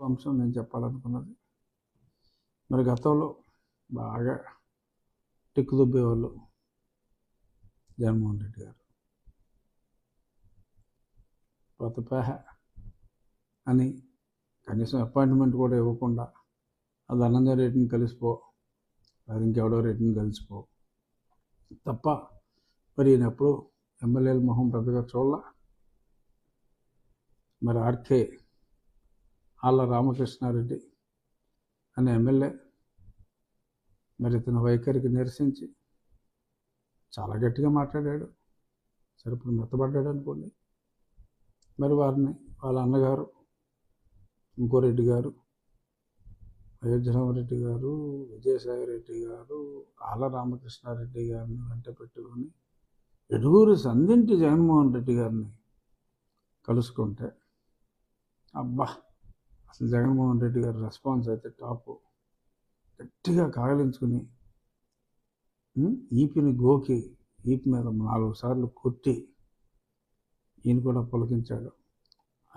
అంశం నేను చెప్పాలనుకున్నది. మరి గతంలో బాగా టిక్కుదుబ్బేవాళ్ళు జగన్మోహన్ రెడ్డి గారు. కొత్తపేహ అని కనీసం అపాయింట్మెంట్ కూడా ఇవ్వకుండా అది ధనంజయ రెడ్డిని కలిసిపో అది ఇంకెవడో రెడ్డిని కలిసిపో. తప్ప మరి ఈయన ఎప్పుడు ఎమ్మెల్యేల మొహం పెద్దగా చూడాల. మరి ఆర్కే ఆళ్ళ రామకృష్ణారెడ్డి అనే ఎమ్మెల్యే మరి ఇతని వైఖరికి నిరసించి చాలా గట్టిగా మాట్లాడాడు. సరే ఇప్పుడు మెత్తబడ్డాడు అనుకోండి. మరి వారిని వాళ్ళ అన్నగారు ఇంకో రెడ్డి గారు అయోధ్యరామరెడ్డి గారు విజయసాయి రెడ్డి గారు ఆల రామకృష్ణారెడ్డి గారిని వెంట పెట్టుకొని ఎడుగురు సంధింటి జగన్మోహన్ రెడ్డి గారిని కలుసుకుంటే అబ్బా! అసలు జగన్మోహన్ రెడ్డి గారి రెస్పాన్స్ అయితే టాప్. గట్టిగా కాగలించుకుని ఈపిని గోకి ఈపి మీద నాలుగు సార్లు కొట్టి ఈయన కూడా పులకించాడు.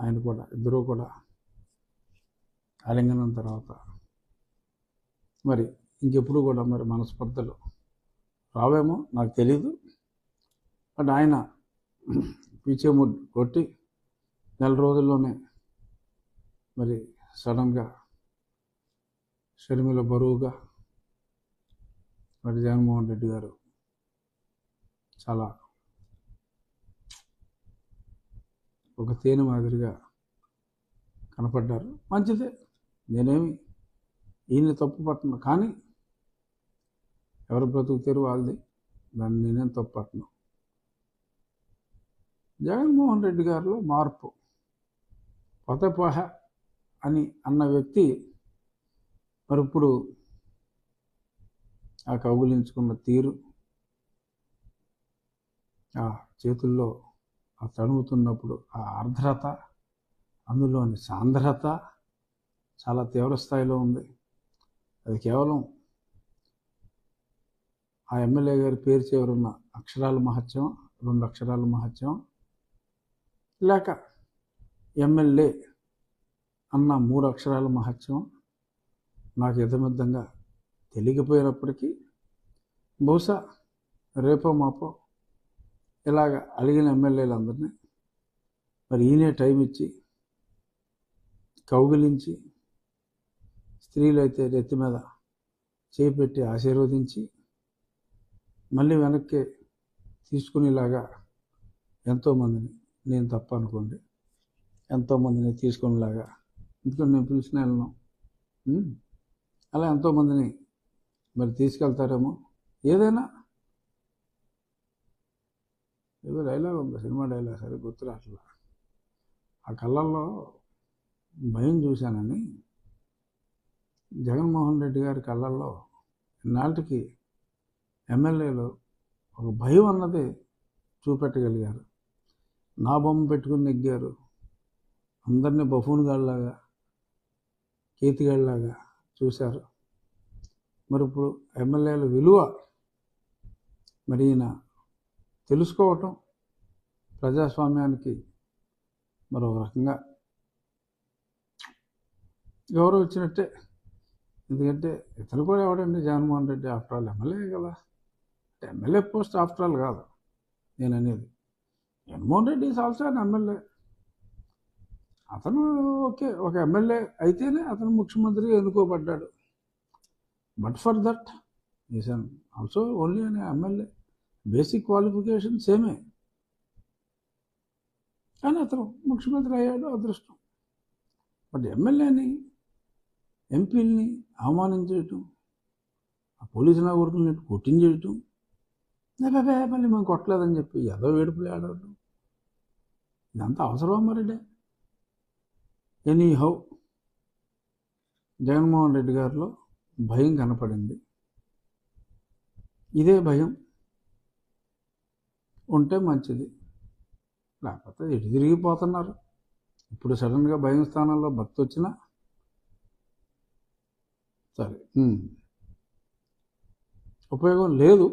ఆయన కూడా ఇద్దరూ కూడా ఆలింగనం తర్వాత. మరి ఇంకెప్పుడు కూడా మరి మనస్పర్ధలు రావేమో నాకు తెలీదు. బట్ ఆయన పీచేముడ్ కొట్టి నెల రోజుల్లోనే మరి సడన్గా షర్మిల బరువుగా మరి జగన్మోహన్ రెడ్డి గారు చాలా ఒక తేనె మాదిరిగా కనపడ్డారు. మంచిదే. నేనేమి ఈయన తప్పు పట్టను. కానీ ఎవరు బ్రతుకు తెరువు వాళ్ళది. దాన్ని నేనేం తప్పు పట్టను. జగన్మోహన్ రెడ్డి గారిలో మార్పు. పొతపోహ అని అన్న వ్యక్తి మరి ఇప్పుడు ఆ కౌగులించుకున్న తీరు ఆ చేతుల్లో ఆ తణుగుతున్నప్పుడు ఆ ఆర్ద్రత అందులోని సాంద్రత చాలా తీవ్ర స్థాయిలో ఉంది. అది కేవలం ఆ ఎమ్మెల్యే గారి పేరు చివరున్న అక్షరాల మహత్యం రెండు అక్షరాల మహత్యం లేక ఎమ్మెల్యే అన్న మూడు అక్షరాల మహత్యం నాకు ఇతమిద్దంగా తెలియకపోయినప్పటికీ బహుశా రేపో మాపో ఇలాగ అలిగిన ఎమ్మెల్యేలందరినీ మరి ఈయనే టైం ఇచ్చి కౌగిలించి స్త్రీలైతే నెత్తి మీద చేపెట్టి ఆశీర్వదించి మళ్ళీ వెనక్కి తీసుకునేలాగా ఎంతోమందిని నేను తప్ప అనుకోండి. ఎంతోమందిని తీసుకునేలాగా ఎందుకంటే నేను పిలిచిన వెళ్ళను. అలా ఎంతోమందిని మరి తీసుకెళ్తారేమో. ఏదైనా. ఏదో డైలాగ్ ఉంది సినిమా డైలాగ్ సరే గుర్తు రావట్లా. ఆ కళ్ళల్లో భయం చూశానని జగన్మోహన్ రెడ్డి గారి కళ్ళల్లో నాటికి ఎమ్మెల్యేలు ఒక భయం అన్నది చూపెట్టగలిగారు. నా బొమ్మ పెట్టుకుని నెగ్గారు. అందరినీ బఫూన్గాళ్ళలాగా కేతిగాళ్ళలాగా చూశారు. మరి ఇప్పుడు ఎమ్మెల్యేల విలువ మరి ఈయన తెలుసుకోవటం ప్రజాస్వామ్యానికి మరో రకంగా గౌరవం ఇచ్చినట్టే. ఎందుకంటే ఇతను కూడా ఎవడండి? Jaganmohan Reddy after all MLA కదా. ఎమ్మెల్యే పోస్ట్ ఆఫ్టర్ ఆల్ కాదు నేను అనేది Jaganmohan Reddy is also MLA. అతను ఓకే ఒక ఎమ్మెల్యే అయితేనే అతను ముఖ్యమంత్రిగా ఎన్నుకోబడ్డాడు. But for that is an also only an MLA basic qualification సేమే కానీ అతను ముఖ్యమంత్రి అయ్యాడు అదృష్టం. బట్ ఎమ్మెల్యేని ఎంపీలని అవమానించేయటం ఆ పోలీసు నా కొడుకుని కొట్టించేయటం లేకపోతే మళ్ళీ మేము కొట్టలేదని చెప్పి ఏదో వేడుపులు ఆడటం. ఇదంతా అవసరమా మరిడే? ఎనీ హౌ జగన్మోహన్ రెడ్డి గారిలో భయం కనపడింది. ఇదే భయం ఉంటే మంచిది. లేకపోతే ఎటు తిరిగిపోతున్నారు. ఇప్పుడు సడన్గా భయం స్థానంలో భక్తి వచ్చినా సరే ఉపయోగం లేదు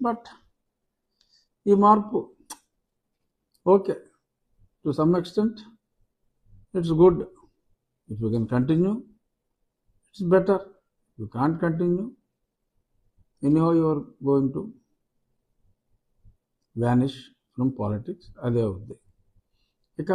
బట్ ఈ మార్పు okay. To some extent it's good. If you can continue, it's better. You can't continue, anyhow you are going to vanish from politics. ಅದೇ ಉದ್ದೆ ಇಕ